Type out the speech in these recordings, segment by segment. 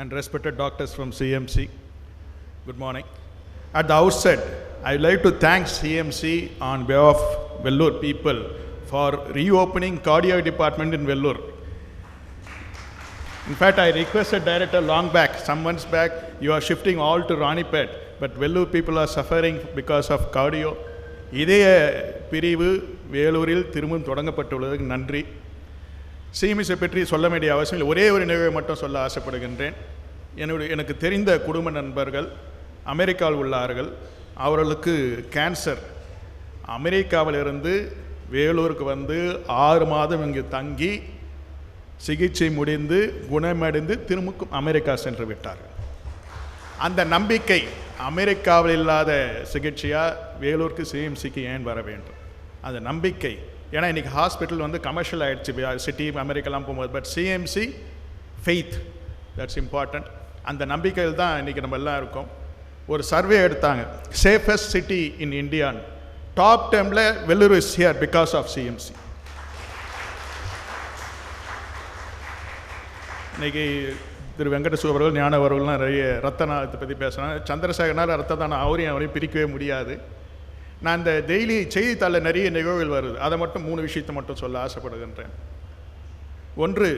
and respected doctors from CMC, good morning. At the outset, I would like to thank CMC on behalf of Vellore people for reopening cardiac department in Vellore. In fact, I requested director long back, some months back, you are shifting all to Ranipet, but Vellore people are suffering because of cardio. இதய பிரிவு வேலூரில் திரும்பவும் தொடங்கப்பட்டுள்ளதுக்கு நன்றி சீமிசை பற்றி சொல்ல வேண்டிய அவசியம் இல்லை. ஒரே ஒரு நிகழ்வை மட்டும் சொல்ல ஆசைப்படுகின்றேன். என்னுடைய எனக்கு தெரிந்த குடும்ப நண்பர்கள் அமெரிக்காவில் உள்ளார்கள். அவர்களுக்கு கேன்சர் அமெரிக்காவிலிருந்து வேலூருக்கு வந்து ஆறு மாதம் இங்கு தங்கி சிகிச்சை முடிந்து குணமடைந்து திரும்பக்கும் அமெரிக்கா சென்று விட்டார்கள். அந்த நம்பிக்கை அமெரிக்காவில் இல்லாத சிகிச்சையாக வேலூருக்கு சிஎம்சிக்கு ஏன் வர வேண்டும்? அந்த நம்பிக்கை ஏன்னா இன்றைக்கி ஹாஸ்பிட்டல் வந்து கமர்ஷியல் ஆகிடுச்சு சிட்டி அமெரிக்காலாம் போகும்போது. But CMC faith that's important அந்த நம்பிக்கையில் தான் இன்றைக்கி நம்ம எல்லாம் இருக்கோம். ஒரு சர்வே எடுத்தாங்க. சேஃபஸ்ட் சிட்டி இன் இந்தியான்னு top டெம்மில் Vellore is here because of CMC இன்னைக்கு திரு வெங்கடேஸ்வர அவர்கள் ஞான அவர்கள்லாம் நிறைய ரத்த தானத்தை பற்றி பேசுகிறாங்க சந்திரசேகரனால் ரத்த தானம் அவரையும் அவரையும் பிரிக்கவே முடியாது. நான் இந்த டெய்லி செய்தித்தாளில் நிறைய நிகழ்வுகள் வருது. அதை மட்டும் மூணு விஷயத்தை மட்டும் சொல்ல ஆசைப்படுகின்றேன். ஒன்று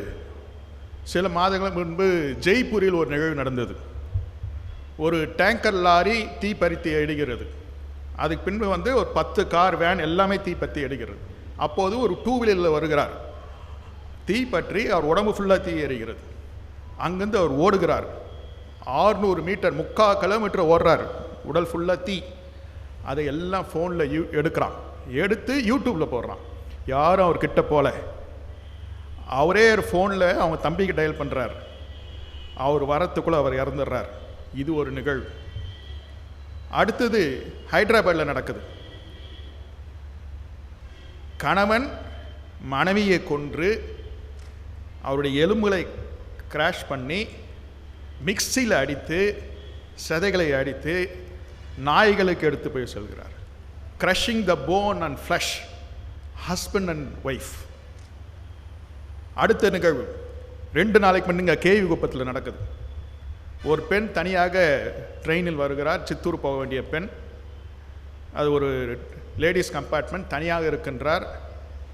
சில மாதங்களுக்கு முன்பு ஜெய்ப்பூரில் ஒரு நிகழ்வு நடந்தது. ஒரு டேங்கர் லாரி தீப்பறித்து எடுகிறது அதுக்கு பின்பு வந்து ஒரு பத்து கார் வேன் எல்லாமே தீப்பற்றி எடுகிறது அப்போது ஒரு டூ வீலரில் வருகிறார். தீ பற்றி அவர் உடம்பு ஃபுல்லாக தீ எரிகிறது அங்கேருந்து அவர் ஓடுகிறார். ஆறுநூறு மீட்டர் முக்கால் கிலோமீட்டர் ஓடுறார். உடல் ஃபுல்லாக தீ. அதை எல்லாம் ஃபோனில் யூ எடுக்கிறான். எடுத்து யூடியூப்பில் போடுறான். யாரும் அவர் கிட்ட போல. அவரே ஒரு ஃபோனில் அவங்க தம்பிக்கு டயல் பண்ணுறார் அவர் வரத்துக்குள்ளே அவர் இறந்துடுறார். இது ஒரு நிகழ்வு. அடுத்தது ஹைதராபாத்தில் நடக்குது. கணவன் மனைவியை கொன்று அவருடைய எலும்புகளை கிராஷ் பண்ணி மிக்சியில் அடித்து சதைகளை அடித்து நாய்களுக்கு எடுத்து போய் சொல்கிறார். Crushing the phone and flush husband and wife அடுத்த நிகழ்வு. ரெண்டு நாளைக்கு முன்னுங்க கேவி குப்பத்தில் நடக்குது. ஒரு பெண் தனியாக ட்ரெயினில் வருகிறார். சித்தூர் போக வேண்டிய பெண். அது ஒரு லேடிஸ் கம்பார்ட்மெண்ட் தனியாக இருக்கின்றார்.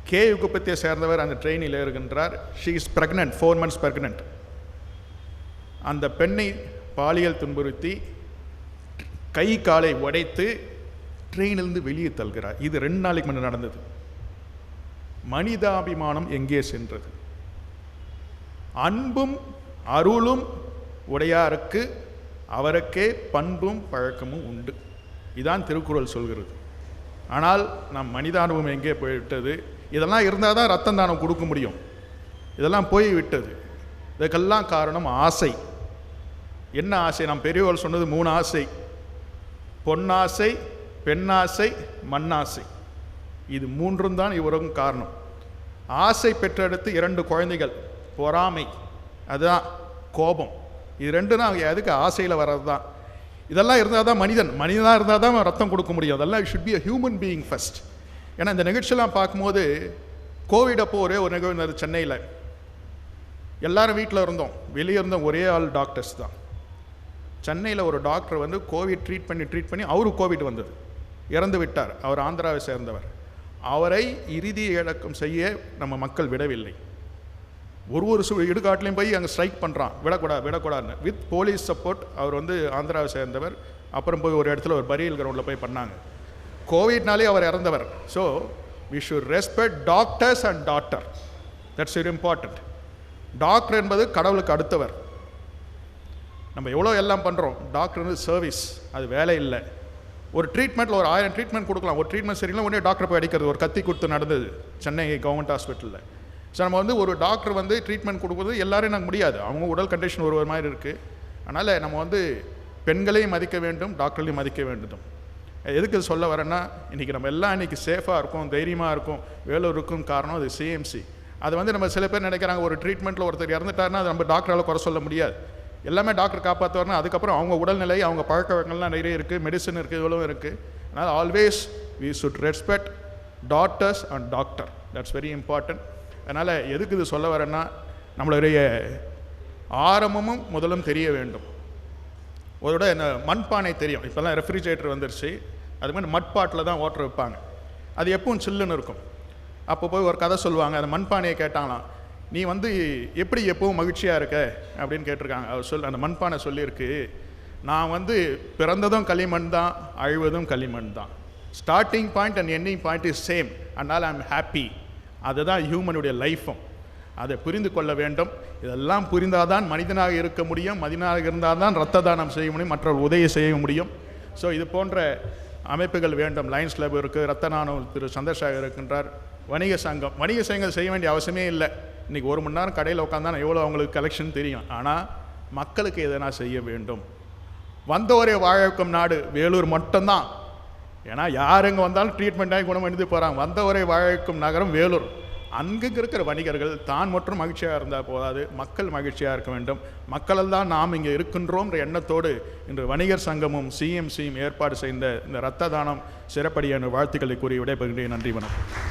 கே குப்பத்தை சேர்ந்தவர் அந்த ட்ரெயினில் இருக்கின்றார் she is pregnant four months pregnant அந்த பெண்ணை பாலியல் துன்புறுத்தி கை காலை உடைத்து ட்ரெயினிலிருந்து வெளியே தள்ளுகிறார். இது ரெண்டு நாளைக்கு முன்னே நடந்தது. மனிதாபிமானம் எங்கே சென்றது? அன்பும் அருளும் உடையாருக்கு அவருக்கே பண்பும் பழக்கமும் உண்டு. இதான் திருக்குறள் சொல்கிறது. ஆனால் நம் மனிதானுபவம் எங்கே போய்விட்டது? இதெல்லாம் இருந்தால் தான் ரத்தம் தானம் கொடுக்க முடியும். இதெல்லாம் போய் விட்டது இதுக்கெல்லாம் காரணம் ஆசை. என்ன ஆசை? நாம் பெரியவர்கள் சொன்னது மூணு ஆசை. பொன்னாசை பெண்ணாசை மண்ணாசை. இது மூன்றும் தான் இவருக்கும் காரணம். ஆசை பெற்றெடுத்து இரண்டு குழந்தைகள் பொறாமை அதுதான் கோபம். இது ரெண்டு தான் எதுக்கு ஆசையில் வர்றது தான் இதெல்லாம் இருந்தால் தான் மனிதன். மனிதனாக இருந்தால் தான் ரத்தம் கொடுக்க முடியும். அதெல்லாம் should be a human being first ஏன்னா இந்த நிகழ்ச்சியெல்லாம் பார்க்கும்போது கோவிட் அப்போ ஒரே ஒரு நிகழ்வு சென்னையில். எல்லாரும் வீட்டில் இருந்தோம். வெளியே இருந்தோம் ஒரே ஆள் டாக்டர்ஸ் தான். சென்னையில் ஒரு டாக்டர் வந்து கோவிட் ட்ரீட் பண்ணி ட்ரீட் பண்ணி அவரு கோவிட் வந்தது. இறந்து விட்டார். அவர் ஆந்திராவை சேர்ந்தவர். அவரை இறுதி இழக்கம் செய்ய நம்ம மக்கள் விடவில்லை. ஒரு ஒரு சு இடுகாட்டிலையும் போய் அங்கே ஸ்ட்ரைக் பண்ணுறான் விடக்கூடாது விடக்கூடாதுன்னு. வித் போலீஸ் சப்போர்ட் அவர் வந்து ஆந்திராவை சேர்ந்தவர். அப்புறம் போய் ஒரு இடத்துல ஒரு பரியல் கிரவுண்டில் போய் பண்ணாங்க. கோவிட்னாலே அவர் இறந்தவர். So we should respect doctors and doctor that's very important doctor என்பது கடவுளுக்கு அடுத்தவர். நம்ம எவ்வளோ எல்லாம் பண்ணுறோம் டாக்டர் வந்து சர்வீஸ் அது வேலை இல்லை. ஒரு ட்ரீட்மெண்ட்டில் ஒரு ஆயிரம் ட்ரீட்மெண்ட் கொடுக்கலாம். ஒரு ட்ரீட்மெண்ட் சரியில்லை உடனே டாக்டர் போய் அடிக்கிறது. ஒரு கத்தி கொடுத்து நடந்தது சென்னை கவர்மெண்ட் ஹாஸ்பிட்டலில் ஸோ நம்ம வந்து ஒரு டாக்டர் வந்து ட்ரீட்மெண்ட் கொடுக்குறது எல்லாரையும் நாங்கள் முடியாது. அவங்க உடல் கண்டிஷன் ஒரு ஒரு மாதிரி இருக்குது அதனால் நம்ம வந்து பெண்களையும் மதிக்க வேண்டும் டாக்டர்களையும் மதிக்க வேண்டும். எதுக்கு சொல்ல வரேன்னா இன்றைக்கி நம்ம எல்லாம் இன்றைக்கி சேஃபாக இருக்கும் தைரியமாக இருக்கும். வேலூர் இருக்கும் காரணம் அது சிஎம்சி அது வந்து நம்ம சில பேர் நினைக்கிறாங்க ஒரு ட்ரீட்மெண்ட்டில் ஒருத்தர் இறந்துட்டாருன்னா அது நம்ம டாக்டரால் குறை சொல்ல முடியாது. எல்லாமே டாக்டர் காப்பாற்றுவார்னா அதுக்கப்புறம் அவங்க உடல்நிலை அவங்க பழக்க வழக்கங்கள்லாம் நிறைய இருக்குது மெடிசன் இருக்குது இவ்வளோ இருக்குது அதனால் always we should respect doctors and doctor that's very important அதனால் எதுக்கு இது சொல்ல வரேன்னா நம்மளுடைய ஆரம்பமும் முதலும் தெரிய வேண்டும். அதோட இந்த மண்பானை தெரியும். இப்போல்லாம் ரெஃப்ரிஜரேட்டர் வந்துருச்சு. அது மாதிரி மட்பாட்டில் தான் ஓட்டர் வைப்பாங்க. அது எப்பவும் சில்லுன்னு இருக்கும். அப்போ போய் ஒரு கதை சொல்லுவாங்க அந்த மண்பானையை கேட்டாங்களாம் நீ வந்து எப்படி எப்பவும் மகிழ்ச்சியாக இருக்க? அப்படின்னு கேட்டிருக்காங்க. அவர் சொல் அந்த மண்பானை சொல்லியிருக்கு. நான் வந்து பிறந்ததும் களிமண் தான் அழுவதும் களிமண் தான். Starting point and ending point is same அதனால் ஐம் ஹாப்பி அதுதான் ஹியூமனுடைய லைஃப்பும் அதை புரிந்து கொள்ள வேண்டும். இதெல்லாம் புரிந்தாதான் மனிதனாக இருக்க முடியும். மனிதனாக இருந்தால் தான் ரத்த தானம் செய்ய முடியும். மற்றவர் உதவி செய்ய முடியும். ஸோ இது போன்ற அமைப்புகள் வேண்டும். லைன்ஸ் கிளப் இருக்குது ரத்த நாணம் திரு. சந்திரசேகர் இருக்கின்றார். வணிக சங்கம். வணிக சங்கம் செய்ய வேண்டிய அவசியமே இல்லை. இன்றைக்கி ஒரு மணி நேரம் கடையில் உட்காந்தா எவ்வளோ அவங்களுக்கு கலெக்ஷன் தெரியும். ஆனால் மக்களுக்கு எதனா செய்ய வேண்டும்? வந்தவரே வாழக்கும் நாடு வேலூர் மட்டும்தான். ஏன்னா யார் எங்கே வந்தாலும் ட்ரீட்மெண்ட் ஆகி குணமடைந்து போகிறாங்க வந்தவரை வாழக்கும் நகரம் வேலூர். அங்கே இருக்கிற வணிகர்கள் தான் மற்றும் மகிழ்ச்சியாக இருந்தால் போதாது. மக்கள் மகிழ்ச்சியாக இருக்க வேண்டும். மக்களால் தான் நாம் இங்கே இருக்கின்றோம்ன்ற எண்ணத்தோடு இன்று வணிகர் சங்கமும் சிஎம்சியும் ஏற்பாடு செய்த இந்த இரத்த தானம் சிறப்படியான வாழ்த்துக்களை கூறி விடைபெறுகிறேன். நன்றி வணக்கம்.